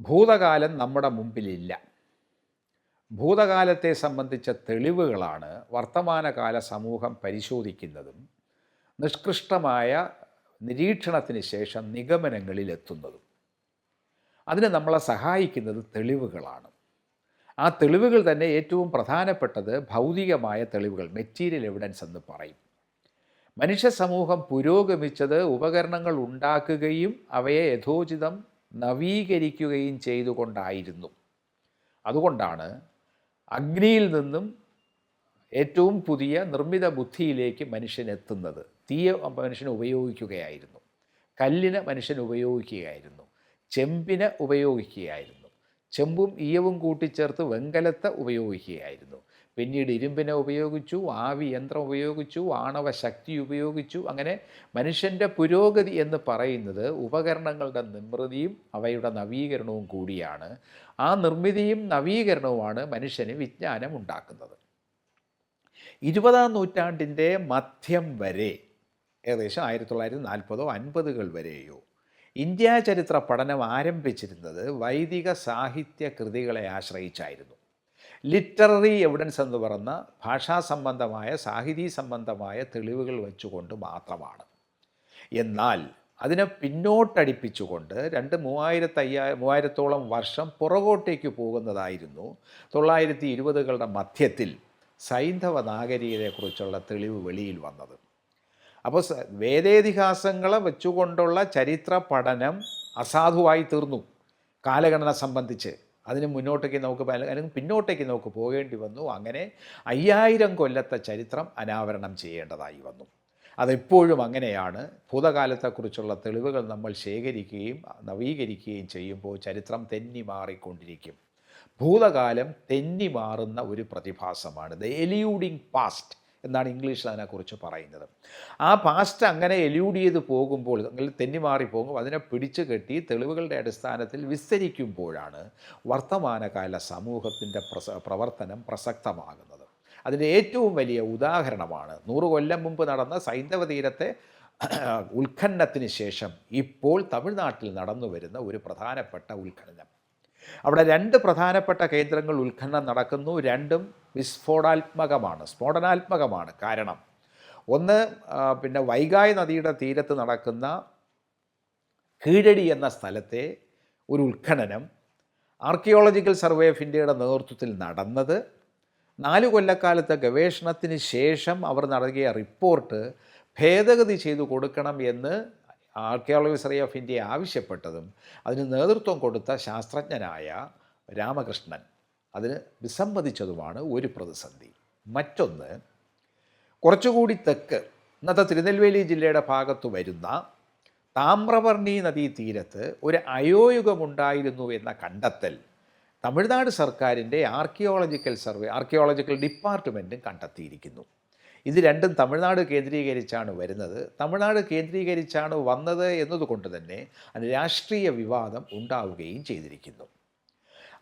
ഭൂതകാലം നമ്മുടെ മുമ്പിലില്ല. ഭൂതകാലത്തെ സംബന്ധിച്ച തെളിവുകളാണ് വർത്തമാനകാല സമൂഹം പരിശോധിക്കുന്നതും നിഷ്കൃഷ്ടമായ നിരീക്ഷണത്തിന് ശേഷം നിഗമനങ്ങളിലെത്തുന്നതും. അതിന് നമ്മളെ സഹായിക്കുന്നത് തെളിവുകളാണ്. ആ തെളിവുകൾ തന്നെ ഏറ്റവും പ്രധാനപ്പെട്ടത് ഭൗതികമായ തെളിവുകൾ മെറ്റീരിയൽ എവിഡൻസ് എന്ന് പറയും. മനുഷ്യ സമൂഹം പുരോഗമിച്ചത് ഉപകരണങ്ങൾ ഉണ്ടാക്കുകയും അവയെ യഥോചിതം നവീകരിക്കുകയും ചെയ്തുകൊണ്ടായിരുന്നു. അതുകൊണ്ടാണ് അഗ്നിയിൽ നിന്നും ഏറ്റവും പുതിയ നിർമ്മിത ബുദ്ധിയിലേക്ക് മനുഷ്യൻ എത്തുന്നത് തീയ മനുഷ്യൻ ഉപയോഗിക്കുകയായിരുന്നു. കല്ലിന് മനുഷ്യൻ ഉപയോഗിക്കുകയായിരുന്നു. ചെമ്പിന് ഉപയോഗിക്കുകയായിരുന്നു. ചെമ്പും ഈയവും കൂട്ടിച്ചേർത്ത് വെങ്കലത്തെ ഉപയോഗിക്കുകയായിരുന്നു. പിന്നീട് ഇരുമ്പിനെ ഉപയോഗിച്ചു ആവി യന്ത്രം ഉപയോഗിച്ചു ആണവ ശക്തി ഉപയോഗിച്ചു. അങ്ങനെ മനുഷ്യന്റെ പുരോഗതി എന്ന് പറയുന്നത് ഉപകരണങ്ങളുടെ നിർമ്മിതിയും അവയുടെ നവീകരണവും കൂടിയാണ്. ആ നിർമ്മിതിയും നവീകരണവുമാണ് മനുഷ്യന് വിജ്ഞാനം ഉണ്ടാക്കുന്നത്. ഇരുപതാം നൂറ്റാണ്ടിന്റെ മധ്യം വരെ ഏകദേശം ആയിരത്തി തൊള്ളായിരത്തി നാൽപ്പതോ അൻപതുകൾ വരെയോ ഇന്ത്യാ ചരിത്ര പഠനം ആരംഭിച്ചിരുന്നത് വൈദിക സാഹിത്യ കൃതികളെ ആശ്രയിച്ചായിരുന്നു. ലിറ്റററി എവിഡൻസ് എന്ന് പറഞ്ഞ ഭാഷാ സംബന്ധമായ സാഹിതി സംബന്ധമായ തെളിവുകൾ വെച്ചുകൊണ്ട് മാത്രമാണ്. എന്നാൽ അതിനെ പിന്നോട്ടടിപ്പിച്ചുകൊണ്ട് രണ്ട് മൂവായിരത്തയ്യാ മൂവായിരത്തോളം വർഷം പുറകോട്ടേക്ക് പോകുന്നതായിരുന്നു തൊള്ളായിരത്തി ഇരുപതുകളുടെ മധ്യത്തിൽ സൈന്ധവ നാഗരികതയെക്കുറിച്ചുള്ള തെളിവ് വെളിയിൽ വന്നത്. അപ്പോൾ വേദേതിഹാസങ്ങളെ വെച്ചുകൊണ്ടുള്ള ചരിത്ര പഠനം അസാധുവായി തീർന്നു. കാലഗണന സംബന്ധിച്ച്. അതിന് മുന്നോട്ടേക്ക് നമുക്ക് അല്ലെങ്കിൽ പിന്നോട്ടേക്ക് നമുക്ക് പോകേണ്ടി വന്നു. അങ്ങനെ അയ്യായിരം കൊല്ലത്തെ ചരിത്രം അനാവരണം ചെയ്യേണ്ടതായി വന്നു. അതെപ്പോഴും അങ്ങനെയാണ്. ഭൂതകാലത്തെക്കുറിച്ചുള്ള തെളിവുകൾ നമ്മൾ ശേഖരിക്കുകയും നവീകരിക്കുകയും ചെയ്യുമ്പോൾ ചരിത്രം തെന്നി മാറിക്കൊണ്ടിരിക്കും. ഭൂതകാലം തെന്നി മാറുന്ന ഒരു പ്രതിഭാസമാണ്. ദ എലിയൂഡിങ് പാസ്റ്റ് എന്നാണ് ഇംഗ്ലീഷിൽ അതിനെക്കുറിച്ച് പറയുന്നത്. ആ പാസ്റ്റ് അങ്ങനെ എലൂഡ് ചെയ്ത് പോകുമ്പോൾ അല്ലെങ്കിൽ തെന്നിമാറി പോകും അതിനെ പിടിച്ചു കെട്ടി തെളിവുകളുടെ അടിസ്ഥാനത്തിൽ വിസ്തരിക്കുമ്പോഴാണ് വർത്തമാനകാല സമൂഹത്തിന്റെ പ്രവർത്തനം പ്രസക്തമാകുന്നത്. അതിന്റെ ഏറ്റവും വലിയ ഉദാഹരണമാണ് നൂറ് കൊല്ലം മുമ്പ് നടന്ന സൈന്ധവ തീരത്തെ ഉത്ഖനനത്തിന് ശേഷം ഇപ്പോൾ തമിഴ്നാട്ടിൽ നടന്നു വരുന്ന ഒരു പ്രധാനപ്പെട്ട ഉത്ഖനനം. അവിടെ രണ്ട് പ്രധാനപ്പെട്ട കേന്ദ്രങ്ങൾ ഉത്ഖനനം നടക്കുന്നു. രണ്ടും വിസ്ഫോടാത്മകമാണ് സ്ഫോടനാത്മകമാണ് കാരണം. ഒന്ന് പിന്നെ വൈഗായ് നദിയുടെ തീരത്ത് നടക്കുന്ന കീഴടി എന്ന സ്ഥലത്തെ ഒരു ഉത്ഖനനം ആർക്കിയോളജിക്കൽ സർവേ ഓഫ് ഇന്ത്യയുടെ നേതൃത്വത്തിൽ നടന്നത്. നാല് കൊല്ലക്കാലത്തെ ഗവേഷണത്തിന് ശേഷം അവർ നടത്തിയ റിപ്പോർട്ട് ഭേദഗതി ചെയ്തു കൊടുക്കണം എന്ന് ആർക്കിയോളജി സർവേ ഓഫ് ഇന്ത്യ ആവശ്യപ്പെട്ടതും അതിന് നേതൃത്വം കൊടുത്ത ശാസ്ത്രജ്ഞനായ രാമകൃഷ്ണൻ. അതിന് വിസമ്മതിച്ചതുമാണ് ഒരു പ്രതിസന്ധി. മറ്റൊന്ന് കുറച്ചുകൂടി തെക്ക് ഇന്നത്തെ തിരുനെൽവേലി ജില്ലയുടെ ഭാഗത്ത് വരുന്ന താമ്രവർണി നദീ തീരത്ത് ഒരു അയോയുഗമുണ്ടായിരുന്നു എന്ന കണ്ടെത്തൽ തമിഴ്നാട് സർക്കാരിന്റെ ആർക്കിയോളജിക്കൽ സർവേ ആർക്കിയോളജിക്കൽ ഡിപ്പാർട്ട്മെന്റും കണ്ടെത്തിയിരിക്കുന്നു. ഇത് രണ്ടും തമിഴ്നാട് കേന്ദ്രീകരിച്ചാണ് വരുന്നത്. തമിഴ്നാട് കേന്ദ്രീകരിച്ചാണ് വന്നത് എന്നതുകൊണ്ട് തന്നെ അതിന് രാഷ്ട്രീയ വിവാദം ഉണ്ടാവുകയും ചെയ്തിരിക്കുന്നു.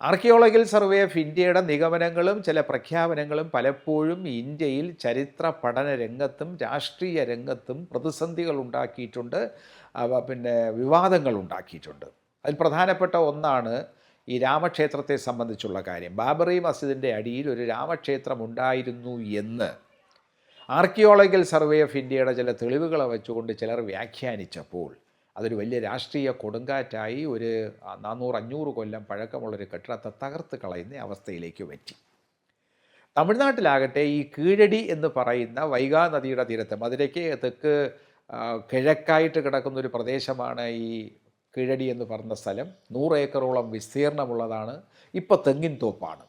ആർക്കിയോളജിക്കൽ സർവേ ഓഫ് ഇന്ത്യയുടെ നിഗമനങ്ങളും ചില പ്രഖ്യാപനങ്ങളും പലപ്പോഴും ഇന്ത്യയിൽ ചരിത്ര പഠന രംഗത്തും രാഷ്ട്രീയ രംഗത്തും പ്രതിസന്ധികൾ ഉണ്ടാക്കിയിട്ടുണ്ട്. പിന്നെ വിവാദങ്ങൾ ഉണ്ടാക്കിയിട്ടുണ്ട്. അതിൽ പ്രധാനപ്പെട്ട ഒന്നാണ് ഈ രാമക്ഷേത്രത്തെ സംബന്ധിച്ചുള്ള കാര്യം. ബാബറി മസ്ജിദിന്റെ അടിയിൽ ഒരു രാമക്ഷേത്രം ഉണ്ടായിരുന്നു എന്ന്. ആർക്കിയോളജിക്കൽ സർവേ ഓഫ് ഇന്ത്യയുടെ ചില തെളിവുകളെ വെച്ചുകൊണ്ട് ചിലർ വ്യാഖ്യാനിച്ചപ്പോൾ അതൊരു വലിയ രാഷ്ട്രീയ കൊടുങ്കാറ്റായി ഒരു നാനൂറ് അഞ്ഞൂറ് കൊല്ലം പഴക്കമുള്ളൊരു കെട്ടിടത്തെ തകർത്ത് കളയുന്ന അവസ്ഥയിലേക്ക് പറ്റി. തമിഴ്നാട്ടിലാകട്ടെ ഈ കീഴടി എന്ന് പറയുന്ന വൈഗാ നദിയുടെ തീരത്ത് മധുരയ്ക്ക് തെക്ക് കിഴക്കായിട്ട് കിടക്കുന്ന ഒരു പ്രദേശമാണ് ഈ കീഴടി എന്ന് പറഞ്ഞ സ്ഥലം. നൂറ് ഏക്കറോളം വിസ്തീർണമുള്ളതാണ്. ഇപ്പോൾ തെങ്ങിൻ തോപ്പാണ്.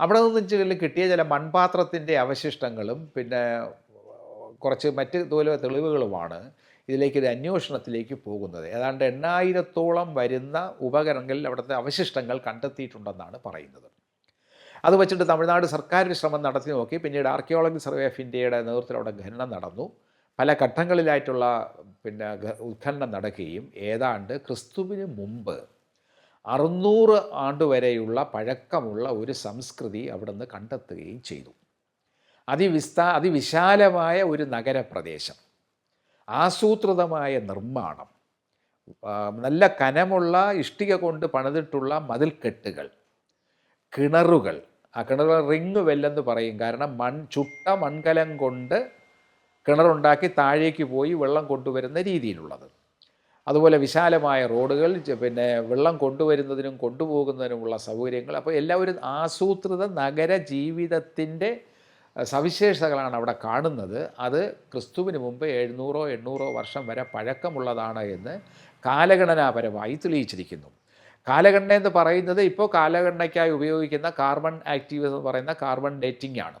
അവിടെ നിന്ന് കിട്ടിയ ചില മൺപാത്രത്തിന്റെ അവശിഷ്ടങ്ങളും പിന്നെ കുറച്ച് മറ്റ് ഇതുപോലെ തെളിവുകളുമാണ്. ഇതിലേക്ക് ഒരു അന്വേഷണത്തിലേക്ക് പോകുന്നത്. ഏതാണ്ട് എണ്ണായിരത്തോളം വരുന്ന ഉപകരണങ്ങളിൽ അവിടുത്തെ അവശിഷ്ടങ്ങൾ കണ്ടെത്തിയിട്ടുണ്ടെന്നാണ് പറയുന്നത്. അത് വെച്ചിട്ട് തമിഴ്നാട് സർക്കാർ ശ്രമം നടത്തി നോക്കി. പിന്നീട് ആർക്കിയോളജി സർവേ ഓഫ് ഇന്ത്യയുടെ നേതൃത്വത്തിൽ അവിടെ ഖനനം നടന്നു. പല ഘട്ടങ്ങളിലായിട്ടുള്ള പിന്നെ ഉത്ഖനനം നടക്കുകയും ഏതാണ്ട് ക്രിസ്തുവിന് മുമ്പ് അറുന്നൂറ് ആണ്ടുവരെയുള്ള പഴക്കമുള്ള ഒരു സംസ്കൃതി അവിടുന്ന് കണ്ടെത്തുകയും ചെയ്തു. അതിവിസ്ത അതിവിശാലമായ ഒരു നഗരപ്രദേശം. ആസൂത്രിതമായ നിർമ്മാണം നല്ല കനമുള്ള ഇഷ്ടിക കൊണ്ട് പണിതിട്ടുള്ള മതിൽക്കെട്ടുകൾ കിണറുകൾ. ആ കിണറുകൾ റിങ് വെല്ലെന്ന് പറയും. കാരണം മൺ ചുട്ട മൺകലം കൊണ്ട് കിണറുണ്ടാക്കി താഴേക്ക് പോയി വെള്ളം കൊണ്ടുവരുന്ന രീതിയിലുള്ളത്. അതുപോലെ വിശാലമായ റോഡുകൾ പിന്നെ വെള്ളം കൊണ്ടുവരുന്നതിനും കൊണ്ടുപോകുന്നതിനുമുള്ള സൗകര്യങ്ങൾ. അപ്പോൾ എല്ലാവരും ആസൂത്രിത നഗര ജീവിതത്തിന്റെ സവിശേഷതകളാണ് അവിടെ കാണുന്നത്. അത് ക്രിസ്തുവിന് മുമ്പ് എഴുന്നൂറോ എണ്ണൂറോ വർഷം വരെ പഴക്കമുള്ളതാണ് എന്ന് കാലഗണനാപരമായി തെളിയിച്ചിരിക്കുന്നു. കാലഗണന എന്ന് പറയുന്നത് ഇപ്പോൾ കാലഗണനയ്ക്കായി ഉപയോഗിക്കുന്ന കാർബൺ ആക്റ്റീവ് എന്ന് പറയുന്ന കാർബൺ ഡേറ്റിംഗ് ആണ്.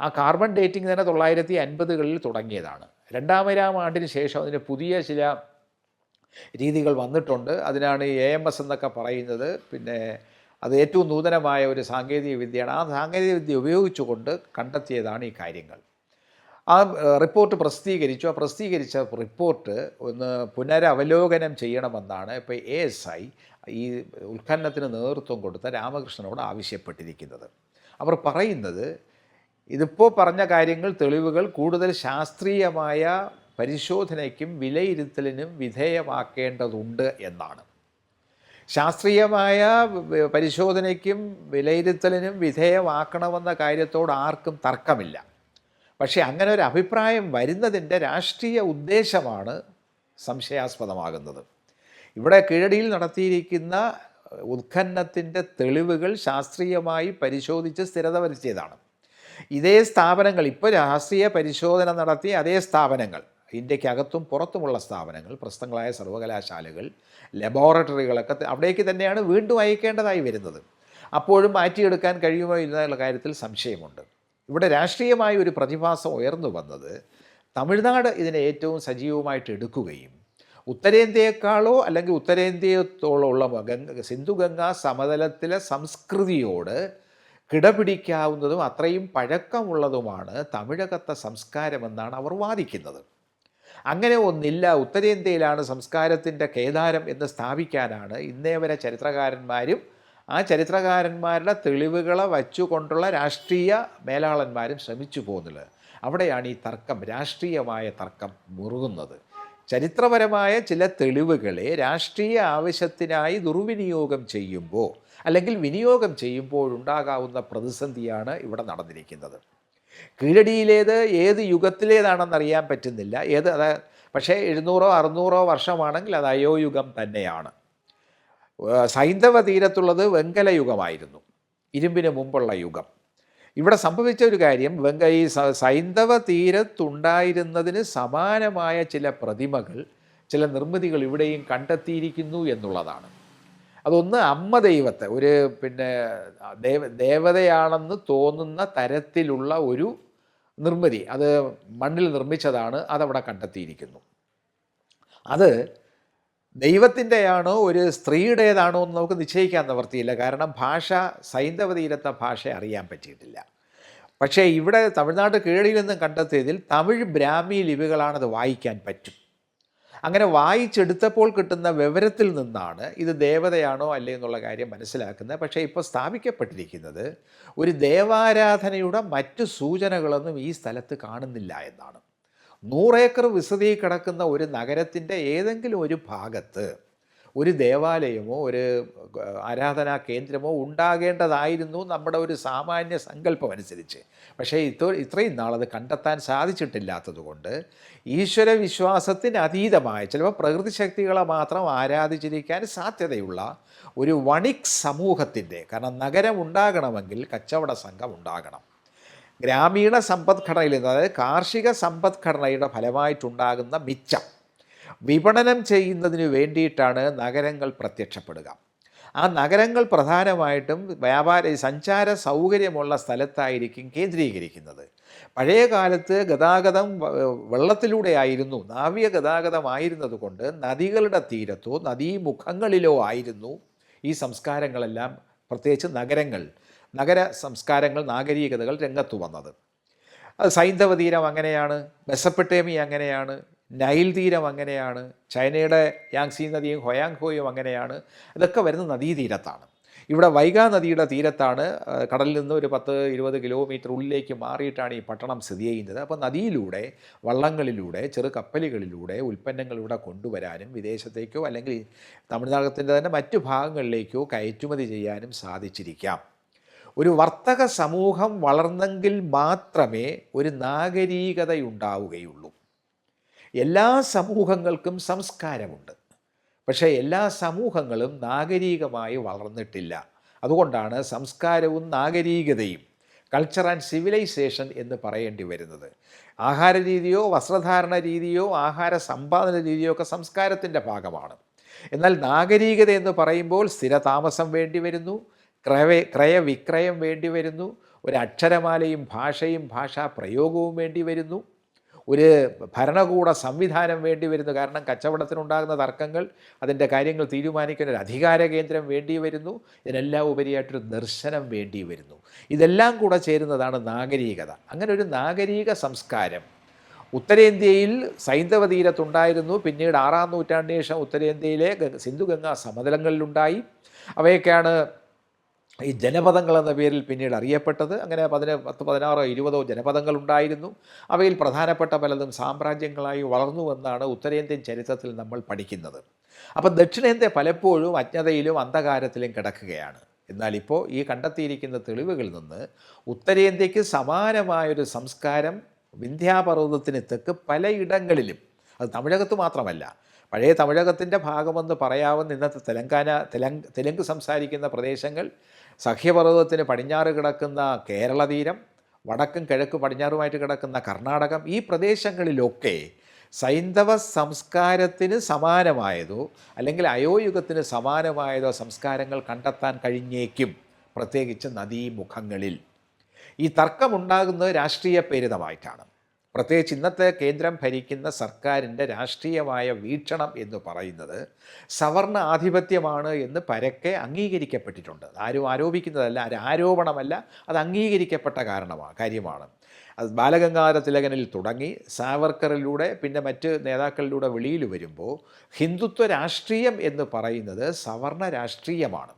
ആ കാർബൺ ഡേറ്റിംഗ് തന്നെ തൊള്ളായിരത്തി അൻപതുകളിൽ തുടങ്ങിയതാണ്. രണ്ടാമരാം ആണ്ടിന് ശേഷം അതിന് പുതിയ ചില രീതികൾ വന്നിട്ടുണ്ട്. അതിനാണ് എ എം എസ് എന്നൊക്കെ പറയുന്നത്. പിന്നെ അത് ഏറ്റവും നൂതനമായ ഒരു സാങ്കേതിക വിദ്യയാണ്. ആ സാങ്കേതിക വിദ്യ ഉപയോഗിച്ചുകൊണ്ട് കണ്ടെത്തിയതാണ് ഈ കാര്യങ്ങൾ. ആ റിപ്പോർട്ട് പ്രസിദ്ധീകരിച്ചു. ആ പ്രസിദ്ധീകരിച്ച റിപ്പോർട്ട് ഒന്ന് പുനരവലോകനം ചെയ്യണമെന്നാണ് ഇപ്പോൾ എ എസ് ഐ ഈ ഉത്ഖനനത്തിന് നേതൃത്വം കൊടുത്ത രാമകൃഷ്ണനോട് ആവശ്യപ്പെട്ടിരിക്കുന്നത്. അവർ പറയുന്നത് ഇതിപ്പോൾ പറഞ്ഞ കാര്യങ്ങൾ തെളിവുകൾ കൂടുതൽ ശാസ്ത്രീയമായ പരിശോധനയ്ക്കും വിലയിരുത്തലിനും വിധേയമാക്കേണ്ടതുണ്ട് എന്നാണ്. ശാസ്ത്രീയമായ പരിശോധനയ്ക്കും വിലയിരുത്തലിനും വിധേയമാക്കണമെന്ന കാര്യത്തോട് ആർക്കും തർക്കമില്ല. പക്ഷേ അങ്ങനെ ഒരു അഭിപ്രായം വരുന്നതിന്റെ രാഷ്ട്രീയ ഉദ്ദേശമാണ് സംശയാസ്പദമാകുന്നത്. ഇവിടെ കീഴടിയിൽ നടത്തിയിരിക്കുന്ന ഉത്ഖനനത്തിന്റെ തെളിവുകൾ ശാസ്ത്രീയമായി പരിശോധിച്ച് സ്ഥിരത വരുത്തിയതാണ്. ഇതേ സ്ഥാപനങ്ങൾ ഇപ്പോൾ രാഷ്ട്രീയ പരിശോധന നടത്തിയ അതേ സ്ഥാപനങ്ങൾ ഇന്ത്യക്കകത്തും പുറത്തുമുള്ള സ്ഥാപനങ്ങൾ പ്രശസ്തങ്ങളായ സർവകലാശാലകൾ ലബോറട്ടറികളൊക്കെ അവിടേക്ക് തന്നെയാണ് വീണ്ടും അയക്കേണ്ടതായി വരുന്നത്. അപ്പോഴും മാറ്റിയെടുക്കാൻ കഴിയുമോ എന്നുള്ള കാര്യത്തിൽ സംശയമുണ്ട്. ഇവിടെ രാഷ്ട്രീയമായ ഒരു പ്രതിഭാസം ഉയർന്നു വന്നത് തമിഴ്നാട് ഇതിനെ ഏറ്റവും സജീവമായിട്ട് എടുക്കുകയും ഉത്തരേന്ത്യയെക്കാളോ അല്ലെങ്കിൽ ഉത്തരേന്ത്യത്തോളമുള്ള ഗംഗ സിന്ധു ഗംഗാ സമതലത്തിലെ സംസ്കൃതിയോട് കിടപിടിക്കാവുന്നതും അത്രയും പഴക്കമുള്ളതുമാണ് തമിഴകത്തെ സംസ്കാരമെന്നാണ് അവർ വാദിക്കുന്നത്. അങ്ങനെ ഒന്നില്ല. ഉത്തരേന്ത്യയിലാണ് സംസ്കാരത്തിന്റെ കേദാരം എന്ന് സ്ഥാപിക്കാനാണ് ഇന്നേ വരെ ചരിത്രകാരന്മാരും ആ ചരിത്രകാരന്മാരുടെ തെളിവുകളെ വച്ചുകൊണ്ടുള്ള രാഷ്ട്രീയ മേലാളന്മാരും ശ്രമിച്ചു പോകുന്നത് അവിടെയാണ് ഈ തർക്കം രാഷ്ട്രീയമായ തർക്കം മുറുകുന്നത്. ചരിത്രപരമായ ചില തെളിവുകളെ രാഷ്ട്രീയ ആവശ്യത്തിനായി ദുർവിനിയോഗം ചെയ്യുമ്പോൾ അല്ലെങ്കിൽ വിനിയോഗം ചെയ്യുമ്പോഴുണ്ടാകാവുന്ന പ്രതിസന്ധിയാണ് ഇവിടെ നടന്നിരിക്കുന്നത്. കീഴടിയിലേത് ഏത് യുഗത്തിലേതാണെന്ന് അറിയാൻ പറ്റുന്നില്ല. ഏത് അതായത് പക്ഷേ എഴുന്നൂറോ അറുന്നൂറോ വർഷമാണെങ്കിൽ അത് അയോയുഗം തന്നെയാണ്. സൈന്ധവ തീരത്തുള്ളത് വെങ്കല യുഗമായിരുന്നു. ഇരുമ്പിന് മുമ്പുള്ള യുഗം. ഇവിടെ സംഭവിച്ച ഒരു കാര്യം വെങ്ക ഈ സൈന്ധവ തീരത്തുണ്ടായിരുന്നതിന് സമാനമായ ചില പ്രതിമകൾ ചില നിർമ്മിതികൾ ഇവിടെയും കണ്ടെത്തിയിരിക്കുന്നു എന്നുള്ളതാണ്. അതൊന്ന് അമ്മ ദൈവത്തെ ഒരു പിന്നെ ദേവ ദേവതയാണെന്ന് തോന്നുന്ന തരത്തിലുള്ള ഒരു നിർമ്മിതി അത് മണ്ണിൽ നിർമ്മിച്ചതാണ് അതവിടെ കണ്ടെത്തിയിരിക്കുന്നു. അത് ദൈവത്തിന്റെയാണോ ഒരു സ്ത്രീയുടേതാണോ എന്ന് നമുക്ക് നിശ്ചയിക്കാൻ നിവർത്തിയില്ല കാരണം ഭാഷ സൈന്ധവ തീരത്തെ ഭാഷ അറിയാൻ പറ്റിയിട്ടില്ല. പക്ഷേ ഇവിടെ തമിഴ്നാട് കീഴിൽ നിന്നും കണ്ടെത്തിയതിൽ തമിഴ് ബ്രാഹ്മി ലിപികളാണത് വായിക്കാൻ പറ്റും. അങ്ങനെ വായിച്ചെടുത്തപ്പോൾ കിട്ടുന്ന വിവരത്തിൽ നിന്നാണ് ഇത് ദേവതയാണോ അല്ലേ എന്നുള്ള കാര്യം മനസ്സിലാക്കുന്നത്. പക്ഷേ ഇപ്പോൾ സ്ഥാപിക്കപ്പെട്ടിരിക്കുന്നത് ഒരു ദേവാരാധനയുടെ മറ്റു സൂചനകളൊന്നും ഈ സ്ഥലത്ത് കാണുന്നില്ല എന്നാണ്. നൂറേക്കർ വിസതി കിടക്കുന്ന ഒരു നഗരത്തിന്റെ ഏതെങ്കിലും ഒരു ഭാഗത്ത് ഒരു ദേവാലയമോ ഒരു ആരാധനാ കേന്ദ്രമോ ഉണ്ടാകേണ്ടതായിരുന്നു നമ്മുടെ ഒരു സാമാന്യ സങ്കല്പം അനുസരിച്ച് പക്ഷേ ഇത്ര ഇത്രയും നാളത് കണ്ടെത്താൻ സാധിച്ചിട്ടില്ലാത്തതുകൊണ്ട് ഈശ്വര വിശ്വാസത്തിന് അതീതമായ ചിലപ്പോൾ പ്രകൃതി ശക്തികളെ മാത്രം ആരാധിച്ചിരിക്കാൻ സാധ്യതയുള്ള ഒരു വണിക് സമൂഹത്തിന്റെ കാരണം നഗരം ഉണ്ടാകണമെങ്കിൽ കച്ചവട സംഘം ഉണ്ടാകണം. ഗ്രാമീണ സമ്പദ്ഘടനയിൽ നിന്ന് അതായത് കാർഷിക സമ്പദ്ഘടനയുടെ ഫലമായിട്ടുണ്ടാകുന്ന മിച്ചം. വിപണനം ചെയ്യുന്നതിന് വേണ്ടിയിട്ടാണ് നഗരങ്ങൾ പ്രത്യക്ഷപ്പെടുക. ആ നഗരങ്ങൾ പ്രധാനമായിട്ടും വ്യാപാര സഞ്ചാര സൗകര്യമുള്ള സ്ഥലത്തായിരിക്കും കേന്ദ്രീകരിക്കുന്നത്. പഴയ കാലത്ത് ഗതാഗതം വെള്ളത്തിലൂടെയായിരുന്നു നാവിക ഗതാഗതമായിരുന്നത് കൊണ്ട് നദികളുടെ തീരത്തോ നദീമുഖങ്ങളിലോ ആയിരുന്നു ഈ സംസ്കാരങ്ങളെല്ലാം പ്രത്യേകിച്ച് നഗരങ്ങൾ നഗര സംസ്കാരങ്ങൾ നാഗരികതകൾ രംഗത്തു വന്നത്. അത് സൈന്ധവ തീരം അങ്ങനെയാണ് മെസ്സപ്പെട്ടേമി അങ്ങനെയാണ് നൈൽ തീരം അങ്ങനെയാണ് ചൈനയുടെ യാങ്സി നദിയും ഹൊയാങ് ഹോയും അങ്ങനെയാണ് ഇതൊക്കെ വരുന്ന നദീതീരത്താണ്. ഇവിടെ വൈഗാ നദിയുടെ തീരത്താണ് കടലിൽ നിന്ന് ഒരു പത്ത് ഇരുപത് കിലോമീറ്റർ ഉള്ളിലേക്ക് മാറിയിട്ടാണ് ഈ പട്ടണം സ്ഥിതി ചെയ്യുന്നത്. അപ്പോൾ നദിയിലൂടെ വള്ളങ്ങളിലൂടെ ചെറു കപ്പലുകളിലൂടെ ഉൽപ്പന്നങ്ങൾ കൊണ്ടുവരാനും വിദേശത്തേക്കോ അല്ലെങ്കിൽ തമിഴ്നാടകത്തിന്റെ തന്നെ മറ്റു ഭാഗങ്ങളിലേക്കോ കയറ്റുമതി ചെയ്യാനും സാധിച്ചിരിക്കാം. ഒരു വർത്തക സമൂഹം വളർന്നെങ്കിൽ മാത്രമേ ഒരു നാഗരീകതയുണ്ടാവുകയുള്ളൂ. എല്ലാ സമൂഹങ്ങൾക്കും സംസ്കാരമുണ്ട്. പക്ഷേ എല്ലാ സമൂഹങ്ങളും നാഗരീകമായി വളർന്നിട്ടില്ല. അതുകൊണ്ടാണ് സംസ്കാരവും നാഗരീകതയും കൾച്ചർ ആൻഡ് സിവിലൈസേഷൻ എന്ന് പറയേണ്ടി വരുന്നത്. ആഹാര രീതിയോ വസ്ത്രധാരണ രീതിയോ ആഹാര സമ്പാദന രീതിയോ ഒക്കെ സംസ്കാരത്തിന്റെ ഭാഗമാണ്. എന്നാൽ നാഗരീകത എന്ന് പറയുമ്പോൾ സ്ഥിരതാമസം വേണ്ടി വരുന്നു ക്രയ ക്രയവിക്രയം വേണ്ടി വരുന്നു ഒരു അക്ഷരമാലയും ഭാഷയും ഭാഷാ പ്രയോഗവും വേണ്ടി വരുന്നു. ഒരു ഭരണകൂട സംവിധാനം വേണ്ടി വരുന്നു. കാരണം കച്ചവടത്തിനുണ്ടാകുന്ന തർക്കങ്ങൾ അതിന്റെ കാര്യങ്ങൾ തീരുമാനിക്കുന്ന ഒരു അധികാര കേന്ദ്രം വേണ്ടി വരുന്നു. ഇതിനെല്ലാം ഉപരിയായിട്ടൊരു ദർശനം വേണ്ടി വരുന്നു. ഇതെല്ലാം കൂടെ ചേരുന്നതാണ് നാഗരികത. അങ്ങനെ ഒരു നാഗരിക സംസ്കാരം. ഉത്തരേന്ത്യയിൽ സൈന്ധവ തീരത്തുണ്ടായിരുന്നു. പിന്നീട് ആറാം നൂറ്റാണ്ടിന് ശേഷം ഉത്തരേന്ത്യയിലെ സിന്ധു സിന്ധുഗംഗാ സമതലങ്ങളിലുണ്ടായി. അവയൊക്കെയാണ് ഈ ജനപദങ്ങൾ എന്ന പേരിൽ പിന്നീട് അറിയപ്പെട്ടത്. അങ്ങനെ പതിന പത്ത് പതിനാറോ ഇരുപതോ ജനപദങ്ങൾ ഉണ്ടായിരുന്നു. അവയിൽ പ്രധാനപ്പെട്ട പലതും സാമ്രാജ്യങ്ങളായി വളർന്നുവെന്നാണ് ഉത്തരേന്ത്യൻ ചരിത്രത്തിൽ നമ്മൾ പഠിക്കുന്നത്. അപ്പം ദക്ഷിണേന്ത്യ പലപ്പോഴും അജ്ഞതയിലും അന്ധകാരത്തിലും കിടക്കുകയാണ്. എന്നാൽ ഇപ്പോൾ ഈ കണ്ടെത്തിയിരിക്കുന്ന തെളിവുകളിൽ നിന്ന് ഉത്തരേന്ത്യക്ക് സമാനമായൊരു സംസ്കാരം വിന്ധ്യാപർവതത്തിന് തെക്ക് പലയിടങ്ങളിലും അത് തമിഴകത്ത് മാത്രമല്ല പഴയ തമിഴകത്തിന്റെ ഭാഗമെന്ന് പറയാവുന്ന ഇന്നത്തെ തെലങ്കാന തെലങ്ക് തെലുങ്ക് സംസാരിക്കുന്ന പ്രദേശങ്ങൾ സഖ്യപർവതത്തിന് പടിഞ്ഞാറ് കിടക്കുന്ന കേരള തീരം വടക്കും കിഴക്ക് പടിഞ്ഞാറുമായിട്ട് കിടക്കുന്ന കർണാടകം ഈ പ്രദേശങ്ങളിലൊക്കെ സൈന്ധവ സംസ്കാരത്തിന് സമാനമായതോ അല്ലെങ്കിൽ അയോയുഗത്തിന് സമാനമായതോ സംസ്കാരങ്ങൾ കണ്ടെത്താൻ കഴിഞ്ഞേക്കും പ്രത്യേകിച്ച് നദീമുഖങ്ങളിൽ. ഈ തർക്കമുണ്ടാകുന്നത് രാഷ്ട്രീയ പ്രേരിതമായിട്ടാണ് പ്രത്യേകിച്ച് ഇന്നത്തെ കേന്ദ്രം ഭരിക്കുന്ന സർക്കാരിന്റെ രാഷ്ട്രീയമായ വീക്ഷണം എന്ന് പറയുന്നത് സവർണ ആധിപത്യമാണ് എന്ന് പരക്കെ അംഗീകരിക്കപ്പെട്ടിട്ടുണ്ട്. ആരും ആരോപിക്കുന്നതല്ല ആരോപണമല്ല അത് അംഗീകരിക്കപ്പെട്ട കാരണമാണ് കാര്യമാണ്. അത് ബാലഗംഗാധര തിലകനിൽ തുടങ്ങി സാവർക്കറിലൂടെ പിന്നെ മറ്റ് നേതാക്കളിലൂടെ വെളിയിൽ വരുമ്പോൾ ഹിന്ദുത്വ രാഷ്ട്രീയം എന്ന് പറയുന്നത് സവർണ രാഷ്ട്രീയമാണ്.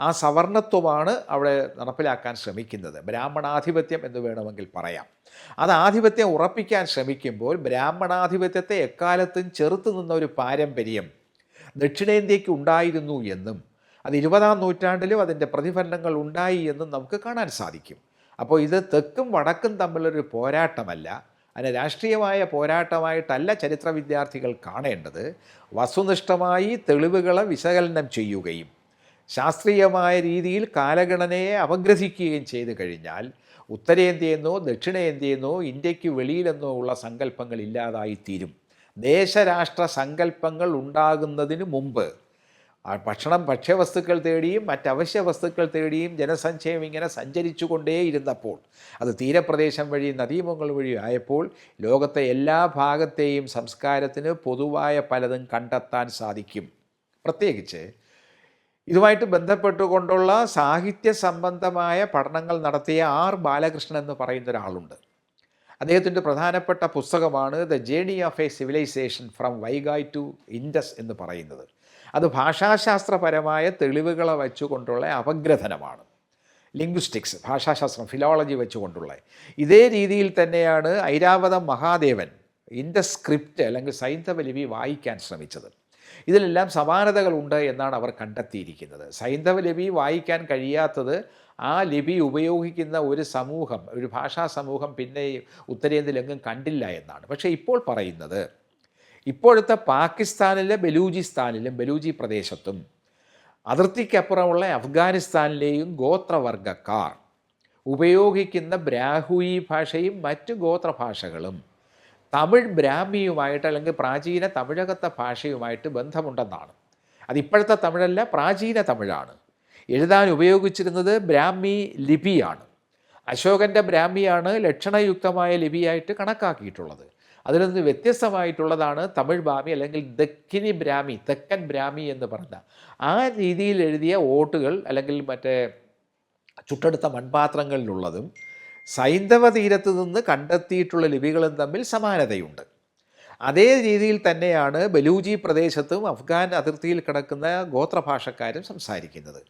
ആ സവർണത്വമാണ് അവിടെ നടപ്പിലാക്കാൻ ശ്രമിക്കുന്നത്. ബ്രാഹ്മണാധിപത്യം എന്ന് വേണമെങ്കിൽ പറയാം. അത് ആധിപത്യം ഉറപ്പിക്കാൻ ശ്രമിക്കുമ്പോൾ ബ്രാഹ്മണാധിപത്യത്തെ എക്കാലത്തും ചെറുത്തു നിന്ന ഒരു പാരമ്പര്യം ദക്ഷിണേന്ത്യയ്ക്ക് ഉണ്ടായിരുന്നു എന്നും അത് ഇരുപതാം നൂറ്റാണ്ടിലും അതിന്റെ പ്രതിഫലനങ്ങൾ ഉണ്ടായി എന്നും നമുക്ക് കാണാൻ സാധിക്കും. അപ്പോൾ ഇത് തെക്കും വടക്കും തമ്മിലൊരു പോരാട്ടമല്ല. അതിനെ രാഷ്ട്രീയമായ പോരാട്ടമായിട്ടല്ല ചരിത്ര വിദ്യാർത്ഥികൾ കാണേണ്ടത്. വസ്തുനിഷ്ഠമായി തെളിവുകളെ വിശകലനം ചെയ്യുകയും ശാസ്ത്രീയമായ രീതിയിൽ കാലഗണനയെ അപഗ്രഥിക്കുകയും ചെയ്തു കഴിഞ്ഞാൽ ഉത്തരേന്ത്യയെന്നോ ദക്ഷിണേന്ത്യയെന്നോ ഇന്ത്യയ്ക്ക് വെളിയിലെന്നോ ഉള്ള സങ്കല്പങ്ങൾ ഇല്ലാതായിത്തീരും. ദേശരാഷ്ട്ര സങ്കല്പങ്ങൾ ഉണ്ടാകുന്നതിന് മുമ്പ് ഭക്ഷണം ഭക്ഷ്യവസ്തുക്കൾ തേടിയും മറ്റ് അവശ്യ വസ്തുക്കൾ തേടിയും ജനസഞ്ചയം ഇങ്ങനെ സഞ്ചരിച്ചു കൊണ്ടേയിരുന്നപ്പോൾ അത് തീരപ്രദേശം വഴി നദീമുഖങ്ങൾ വഴിയും ആയപ്പോൾ ലോകത്തെ എല്ലാ ഭാഗത്തെയും സംസ്കാരത്തിന് പൊതുവായ പലതും കണ്ടെത്താൻ സാധിക്കും. പ്രത്യേകിച്ച് ഇതുമായിട്ട് ബന്ധപ്പെട്ടുകൊണ്ടുള്ള സാഹിത്യ സംബന്ധമായ പഠനങ്ങൾ നടത്തിയ ആർ ബാലകൃഷ്ണൻ എന്ന് പറയുന്ന ഒരാളുണ്ട്. അദ്ദേഹത്തിന്റെ പ്രധാനപ്പെട്ട പുസ്തകമാണ് the journey of a civilization from Vaigai to Indus എന്ന് പറയുന്നത്. അത് ഭാഷാശാസ്ത്രപരമായ തെളിവുകളെ വെച്ചുകൊണ്ടുള്ള അപഗ്രഥനമാണ്. ലിംഗ്വിസ്റ്റിക്സ് ഭാഷാശാസ്ത്രം ഫിലോളജി വെച്ചുകൊണ്ടുള്ള. ഇതേ രീതിയിൽ തന്നെയാണ് ഐരാവതം മഹാദേവൻ ഇൻഡസ് സ്ക്രിപ്റ്റ് അല്ലെങ്കിൽ സൈന്ധവ ലിപി വായിക്കാൻ ശ്രമിച്ചത്. ഇതിലെല്ലാം സമാനതകളുണ്ട് എന്നാണ് അവർ കണ്ടെത്തിയിരിക്കുന്നത്. സൈന്ധവ ലിപി വായിക്കാൻ കഴിയാത്തത് ആ ലിപി ഉപയോഗിക്കുന്ന ഒരു സമൂഹം ഒരു ഭാഷാ സമൂഹം പിന്നെ ഉത്തരേന്ത്യയിലെങ്ങും കണ്ടില്ല എന്നാണ്. പക്ഷേ ഇപ്പോൾ പറയുന്നത് ഇപ്പോഴത്തെ പാകിസ്ഥാനിലെ ബലൂചിസ്ഥാനിലും ബലൂചി പ്രദേശത്തും അതിർത്തിക്കപ്പുറമുള്ള അഫ്ഗാനിസ്ഥാനിലെയും ഗോത്രവർഗക്കാർ ഉപയോഗിക്കുന്ന ബ്രാഹുയി ഭാഷയും മറ്റു ഗോത്രഭാഷകളും തമിഴ് ബ്രാഹ്മിയുമായിട്ട് അല്ലെങ്കിൽ പ്രാചീന തമിഴകത്തെ ഭാഷയുമായിട്ട് ബന്ധമുണ്ടെന്നാണ്. അതിപ്പോഴത്തെ തമിഴല്ല പ്രാചീന തമിഴാണ്. എഴുതാൻ ഉപയോഗിച്ചിരുന്നത് ബ്രാഹ്മി ലിപിയാണ്. അശോകന്റെ ബ്രാഹ്മിയാണ് ലക്ഷണയുക്തമായ ലിപിയായിട്ട് കണക്കാക്കിയിട്ടുള്ളത്. അതിൽ നിന്ന് വ്യത്യസ്തമായിട്ടുള്ളതാണ് തമിഴ് ബ്രാഹ്മി അല്ലെങ്കിൽ ദക്കിനി ബ്രാഹ്മി തെക്കൻ ബ്രാഹ്മി എന്ന് പറഞ്ഞ. ആ രീതിയിൽ എഴുതിയ ഓട്ടുകൾ അല്ലെങ്കിൽ മറ്റേ ചുട്ടെടുത്ത മൺപാത്രങ്ങളിലുള്ളതും സൈന്ധവ തീരത്ത് നിന്ന് കണ്ടെത്തിയിട്ടുള്ള ലിപികളും തമ്മിൽ സമാനതയുണ്ട്. അതേ രീതിയിൽ തന്നെയാണ് ബലൂജി പ്രദേശത്തും അഫ്ഗാൻ അതിർത്തിയിൽ കിടക്കുന്ന ഗോത്രഭാഷക്കാരും സംസാരിക്കുന്നത്.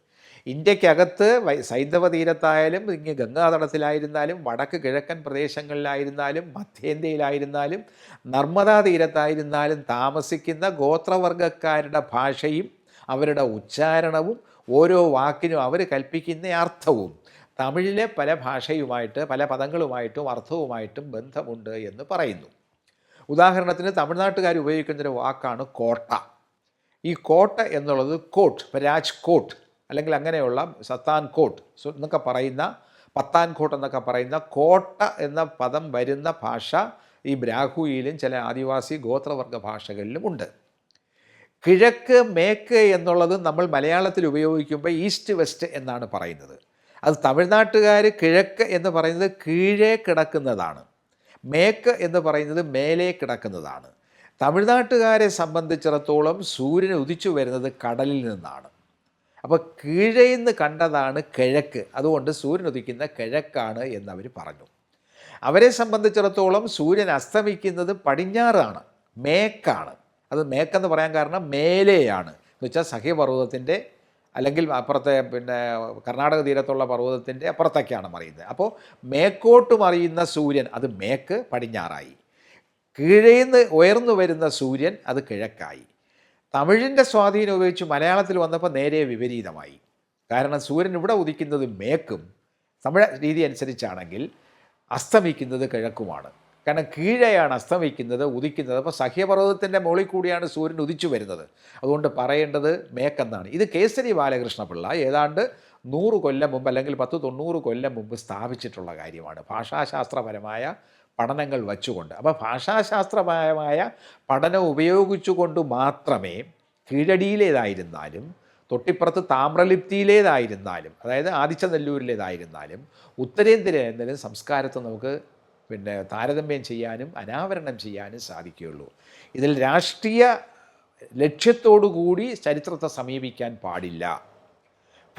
ഇന്ത്യക്കകത്ത് സൈന്ധവ തീരത്തായാലും ഇങ്ങ് ഗംഗാതടത്തിലായിരുന്നാലും വടക്ക് കിഴക്കൻ പ്രദേശങ്ങളിലായിരുന്നാലും മധ്യേന്ത്യയിലായിരുന്നാലും നർമ്മദാ തീരത്തായിരുന്നാലും താമസിക്കുന്ന ഗോത്രവർഗക്കാരുടെ ഭാഷയും അവരുടെ ഉച്ചാരണവും ഓരോ വാക്കിനും അവർ കൽപ്പിക്കുന്ന അർത്ഥവും തമിഴിലെ പല ഭാഷയുമായിട്ട് പല പദങ്ങളുമായിട്ടും അർത്ഥവുമായിട്ടും ബന്ധമുണ്ട് എന്ന് പറയുന്നു. ഉദാഹരണത്തിന് തമിഴ്നാട്ടുകാർ ഉപയോഗിക്കുന്നൊരു വാക്കാണ് കോട്ട. ഈ കോട്ട എന്നുള്ളത് കോട്ട് ഇപ്പോൾ രാജ്കോട്ട് അല്ലെങ്കിൽ അങ്ങനെയുള്ള സത്താൻ കോട്ട് എന്നൊക്കെ പറയുന്ന പത്താൻ കോട്ട് എന്നൊക്കെ പറയുന്ന കോട്ട എന്ന പദം വരുന്ന ഭാഷ ഈ ബ്രാഹുയിലും ചില ആദിവാസി ഗോത്രവർഗ ഭാഷകളിലും ഉണ്ട്. കിഴക്ക് മേക്ക് എന്നുള്ളത് നമ്മൾ മലയാളത്തിൽ ഉപയോഗിക്കുമ്പോൾ ഈസ്റ്റ് വെസ്റ്റ് എന്നാണ് പറയുന്നത്. അത് തമിഴ്നാട്ടുകാർ കിഴക്ക് എന്ന് പറയുന്നത് കീഴേ കിടക്കുന്നതാണ്. മേക്ക് എന്ന് പറയുന്നത് മേലേ കിടക്കുന്നതാണ്. തമിഴ്നാട്ടുകാരെ സംബന്ധിച്ചിടത്തോളം സൂര്യൻ ഉദിച്ചു വരുന്നത് കടലിൽ നിന്നാണ്. അപ്പോൾ കീഴേന്ന് കണ്ടതാണ് കിഴക്ക്. അതുകൊണ്ട് സൂര്യൻ ഉദിക്കുന്ന കിഴക്കാണ് എന്നവർ പറഞ്ഞു. അവരെ സംബന്ധിച്ചിടത്തോളം സൂര്യൻ അസ്തമിക്കുന്നത് പടിഞ്ഞാറാണ്. മേക്കാണ്. അത് മേക്കെന്ന് പറയാൻ കാരണം മേലെയാണ്. എന്ന് വെച്ചാൽ സഖ്യപർവതത്തിന്റെ അല്ലെങ്കിൽ അപ്പുറത്തെ പിന്നെ കർണാടക തീരത്തുള്ള പർവതത്തിന്റെ അപ്പുറത്തേക്കാണ് മറിയുന്നത്. അപ്പോൾ മേക്കോട്ട് മറിയുന്ന സൂര്യൻ അത് മേക്ക് പടിഞ്ഞാറായി. കീഴേന്ന് ഉയർന്നു വരുന്ന സൂര്യൻ അത് കിഴക്കായി. തമിഴിന്റെ സ്വാധീനം ഉപയോഗിച്ച് മലയാളത്തിൽ വന്നപ്പോൾ നേരെ വിപരീതമായി. കാരണം സൂര്യൻ ഇവിടെ ഉദിക്കുന്നത് മേക്കും തമിഴ് രീതി അനുസരിച്ചാണെങ്കിൽ അസ്തമിക്കുന്നത് കിഴക്കുമാണ്. കാരണം കീഴെയാണ് അസ്തമിക്കുന്നത് ഉദിക്കുന്നത്. അപ്പോൾ സഹ്യപർവതത്തിന്റെ മുകളിൽ കൂടിയാണ് സൂര്യൻ ഉദിച്ചു വരുന്നത്. അതുകൊണ്ട് പറയേണ്ടത് മേക്കെന്നാണ്. ഇത് കേസരി ബാലകൃഷ്ണപിള്ള ഏതാണ്ട് നൂറ് കൊല്ലം മുമ്പ് അല്ലെങ്കിൽ പത്ത് തൊണ്ണൂറ് കൊല്ലം മുമ്പ് സ്ഥാപിച്ചിട്ടുള്ള കാര്യമാണ്. ഭാഷാശാസ്ത്രപരമായ പഠനങ്ങൾ വച്ചുകൊണ്ട്. അപ്പോൾ ഭാഷാശാസ്ത്രപരമായ പഠനം ഉപയോഗിച്ചുകൊണ്ട് മാത്രമേ കീഴടിയിലേതായിരുന്നാലും തൊട്ടിപ്പുറത്ത് താമ്രലിപ്തിയിലേതായിരുന്നാലും അതായത് ആദിച്ചനെല്ലൂരിലേതായിരുന്നാലും ഉത്തരേന്ത്യയിലേതായാലും സംസ്കാരത്തെ നമുക്ക് പിന്നെ താരതമ്യം ചെയ്യാനും അനാവരണം ചെയ്യാനും സാധിക്കുകയുള്ളൂ. ഇതിൽ രാഷ്ട്രീയ ലക്ഷ്യത്തോടു കൂടി ചരിത്രത്തെ സമീപിക്കാൻ പാടില്ല.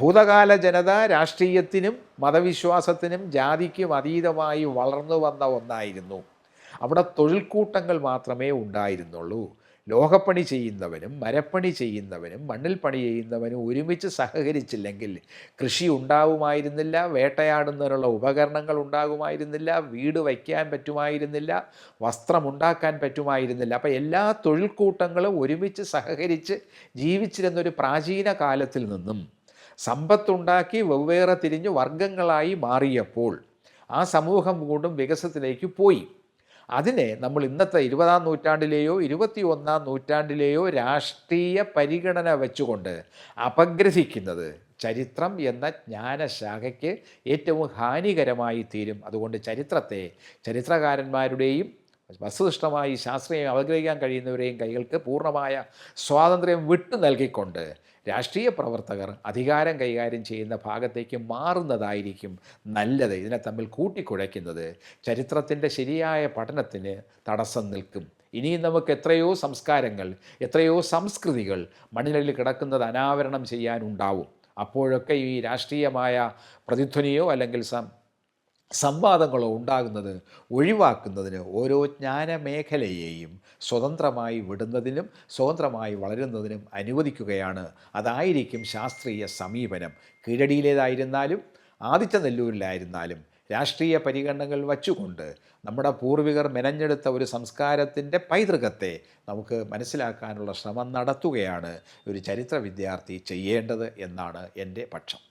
ഭൂതകാല ജനത രാഷ്ട്രീയത്തിനും മതവിശ്വാസത്തിനും ജാതിക്കും അതീതമായി വളർന്നു വന്ന ഒന്നായിരുന്നു. അവിടെ തൊഴിൽക്കൂട്ടങ്ങൾ മാത്രമേ ഉണ്ടായിരുന്നുള്ളൂ. ലോകപ്പണി ചെയ്യുന്നവനും മരപ്പണി ചെയ്യുന്നവനും മണ്ണിൽ പണി ചെയ്യുന്നവനും ഒരുമിച്ച് സഹകരിച്ചില്ലെങ്കിൽ കൃഷി ഉണ്ടാവുമായിരുന്നില്ല വേട്ടയാടുന്നതിനുള്ള ഉപകരണങ്ങൾ ഉണ്ടാകുമായിരുന്നില്ല വീട് വയ്ക്കാൻ പറ്റുമായിരുന്നില്ല വസ്ത്രമുണ്ടാക്കാൻ പറ്റുമായിരുന്നില്ല. അപ്പോൾ എല്ലാ തൊഴിൽ കൂട്ടങ്ങളും ഒരുമിച്ച് സഹകരിച്ച് ജീവിച്ചിരുന്നൊരു പ്രാചീന കാലത്തിൽ നിന്നും സമ്പത്തുണ്ടാക്കി വെവ്വേറെ തിരിഞ്ഞ് വർഗങ്ങളായി മാറിയപ്പോൾ ആ സമൂഹം കൂടും വികസത്തിലേക്ക് പോയി. അതിനെ നമ്മൾ ഇന്നത്തെ ഇരുപതാം നൂറ്റാണ്ടിലെയോ ഇരുപത്തി ഒന്നാം നൂറ്റാണ്ടിലെയോ രാഷ്ട്രീയ പരിഗണന വെച്ചുകൊണ്ട് അപഗ്രഹിക്കുന്നത് ചരിത്രം എന്ന ജ്ഞാനശാഖയ്ക്ക് ഏറ്റവും ഹാനികരമായി തീരും. അതുകൊണ്ട് ചരിത്രത്തെ ചരിത്രകാരന്മാരുടെയും വസ്തുനിഷ്ഠമായി ശാസ്ത്രീയം അവഗ്രഹിക്കാൻ കഴിയുന്നവരെയും കൈകൾക്ക് പൂർണമായ സ്വാതന്ത്ര്യം വിട്ടു നൽകിക്കൊണ്ട് രാഷ്ട്രീയ പ്രവർത്തകർ അധികാരം കൈകാര്യം ചെയ്യുന്ന ഭാഗത്തേക്ക് മാറുന്നതായിരിക്കും നല്ലത്. ഇതിനെ തമ്മിൽ കൂട്ടിക്കുഴയ്ക്കുന്നത് ചരിത്രത്തിന്റെ ശരിയായ പഠനത്തിന് തടസ്സം നിൽക്കും. ഇനിയും നമുക്ക് എത്രയോ സംസ്കാരങ്ങൾ എത്രയോ സംസ്കൃതികൾ മണ്ണിനടിയിൽ കിടക്കുന്നത് അനാവരണം ചെയ്യാനുണ്ടാവും അപ്പോഴൊക്കെ ഈ രാഷ്ട്രീയമായ പ്രതിധ്വനിയോ അല്ലെങ്കിൽ സംവാദങ്ങളോ ഉണ്ടാകുന്നത് ഒഴിവാക്കുന്നതിന് ഓരോ ജ്ഞാനമേഖലയെയും സ്വതന്ത്രമായി വിടുന്നതിനും സ്വതന്ത്രമായി വളരുന്നതിനും അനുവദിക്കുകയാണ്. അതായിരിക്കും ശാസ്ത്രീയ സമീപനം. കീഴടിയിലേതായിരുന്നാലും ആദിത്യനെല്ലൂരിലായിരുന്നാലും രാഷ്ട്രീയ പരിഗണനകൾ വച്ചുകൊണ്ട് നമ്മുടെ പൂർവികർ മെനഞ്ഞെടുത്ത ഒരു സംസ്കാരത്തിന്റെ പൈതൃകത്തെ നമുക്ക് മനസ്സിലാക്കാനുള്ള ശ്രമം നടത്തുകയാണ് ഒരു ചരിത്ര വിദ്യാർത്ഥി ചെയ്യേണ്ടത് എന്നാണ് എന്റെ പക്ഷം.